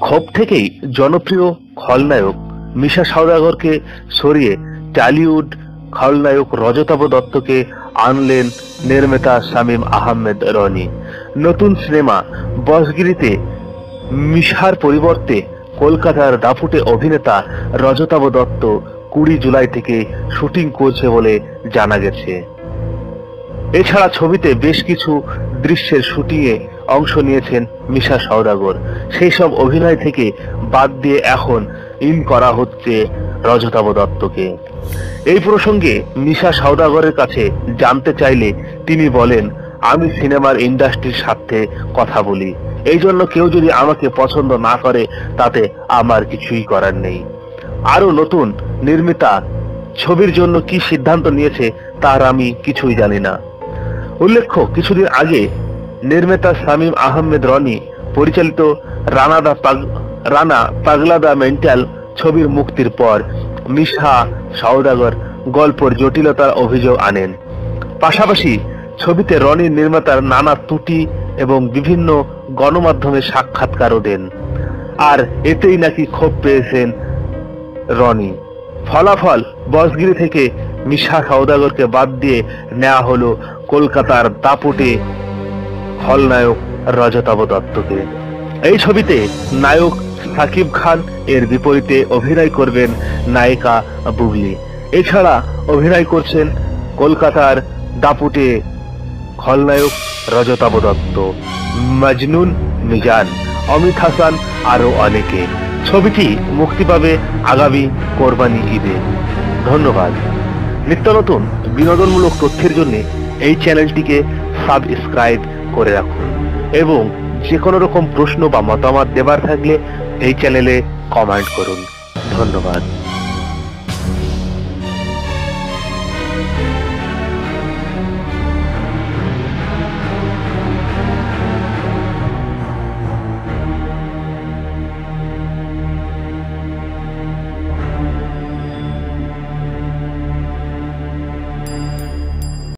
ক্ষোভ থেকেই জনপ্রিয় খলনায়ক মিশা সওদাগরকে সরিয়ে টালিউড খলনায়ক রজতাভ দত্তকে আনলেন নির্মাতা শামীম আহমেদ রনি। নতুন সিনেমা বসগিরিতে মিশার পরিবর্তে কলকাতার দাপুটে অভিনেতা রজতাভ দত্ত কুড়ি জুলাই থেকে শুটিং করছে বলে জানা গেছে। এছাড়া ছবিতে বেশ কিছু দৃশ্যের শুটিংয়ে অংশ নিয়েছেন মিশা সওদাগর। সেই সব অভিনয় থেকে বাদ দিয়ে এখন ইন করা হচ্ছে রজতাভ দত্তকে। এই প্রসঙ্গে মিশা সওদাগরের কাছে জানতে চাইলে তিনি বলেন, আমি সিনেমার ইন্ডাস্ট্রির সাথে কথা বলি। এই জন্য কেউ যদি আমাকে পছন্দ না করে, তাতে আমার কিছুই করার নেই। আরও নতুন নির্মিতা, ছবির জন্য কি সিদ্ধান্ত নিয়েছে, তার আমি কিছুই জানি না। উল্লেখ্য, কিছুদিন আগে নির্মাতা শামীম আহমেদ রনি পরিচালিত রানা দা পাগ, রানা পাগলা দা মেন্টাল ছবির মুক্তির পর মিশা সওদাগর গল্পর জটিলতার অভিযোগ আনেন। পাশাপাশি ছবিতে রনির নির্মাতার নানা ত্রুটি এবং বিভিন্ন গণমাধ্যমে সাক্ষাৎকারও দেন। আর এতেই নাকি ক্ষোভ পেয়েছেন রনি। ফলাফল বসগিরি থেকে মিশা সওদাগরকে বাদ দিয়ে নেওয়া হলো কলকাতার দাপুটে খলনায়ক রজতাভ দত্তকে। এই ছবিতে নায়ক সাকিব খান, এর বিপরীতে অভিনয় করবেন নায়িকা বুবলি। এছাড়া অভিনয় করছেন কলকাতার দাপুটে খলনায়ক রজতাভ দত্ত, মজনুন মিজান, অমিত হাসান আরও অনেকে। ছবিটি মুক্তি পাবে আগামী কোরবানি ঈদে। ধন্যবাদ। নিত্য নতুন বিনোদনমূলক তথ্যের জন্য এই চ্যানেলটিকে সাবস্ক্রাইব করে রাখুন এবং যে কোনো রকম প্রশ্ন বা মতামত দেবার থাকলে এই চ্যানেলে কমেন্ট করুন। ধন্যবাদ।